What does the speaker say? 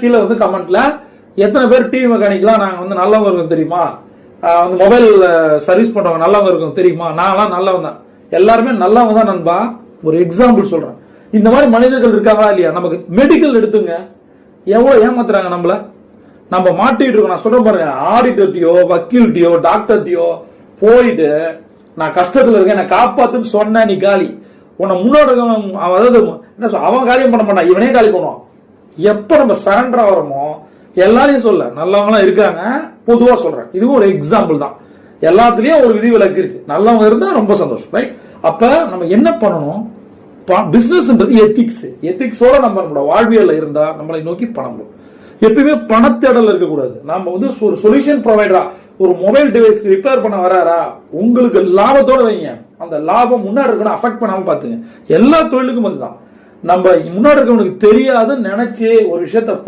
கீழே வந்து கமெண்ட்ல எத்தனை பேர் டிவி மெக்கானிக்லாம் நாங்கள் வந்து நல்லவங்க இருக்கோம் தெரியுமா? வந்து மொபைல் சர்வீஸ் பண்ணுறவங்க நல்லவங்க இருக்கும் தெரியுமா? நான்லாம் நல்லவன் தான். எல்லாருமே நல்லவங்க தான் நண்பா. ஒரு எக்ஸாம்பிள் சொல்கிறேன் இந்த மாதிரி மனிதர்கள் இருக்காங்களா இல்லையா? நமக்கு மெடிக்கல் எடுத்துங்க. எவ்வளோ ஏமாத்துறாங்க நம்மளை? நம்ம மாட்டிட்டு இருக்கோம். நான் சொல்ல பாருங்க ஆடிட்டர்ட்டியோ வக்கீல்ட்டியோ டாக்டர்ட்டியோ போயிட்டு நான் கஷ்டத்தில் இருக்கேன் என்னை காப்பாத்துன்னு சொன்ன நீ காலி. உன்னை முன்னோட அவன் அதாவது என்ன சொல் அவன் காரியம் பண்ண மாட்டான். இவனே காலி பண்ணுவான். எப்போ நம்ம சரண்டர் ஆகிறோமோ எல்லாரையும் சொல்ல நல்லவங்களாம் இருக்காங்க பொதுவாக சொல்கிறேன் இதுவும் ஒரு எக்ஸாம்பிள் தான். எல்லாத்துலேயும் ஒரு விதி விலக்கு இருக்கு. நல்லவங்க இருந்தால் ரொம்ப சந்தோஷம் ரைட் அப்போ நம்ம என்ன பண்ணணும்? பிஸ்னஸ்ன்றது எத்திக்ஸ் எத்திக்ஸோட நம்ம நம்மளோட வாழ்வியலில் இருந்தால் நம்மளை நோக்கி பணம் வரும் எப்பயுமே பணத்தேடல் இருக்கக்கூடாது. நம்ம வந்து ஒரு சொல்யூஷன் ப்ரொவைடரா ஒரு மொபைல் டிவைஸ்க்கு ரிப்பேர் பண்ண வராரா உங்களுக்கு லாபத்தோட வைங்க. அந்த லாபம் முன்னாடி இருக்கணும் அஃபெக்ட் பண்ணாமல் பார்த்துங்க. எல்லா தொழிலுக்கும் அதுதான். நம்ம முன்னாடி இருக்கவனுக்கு தெரியாதுன்னு நினைச்சு ஒரு விஷயத்த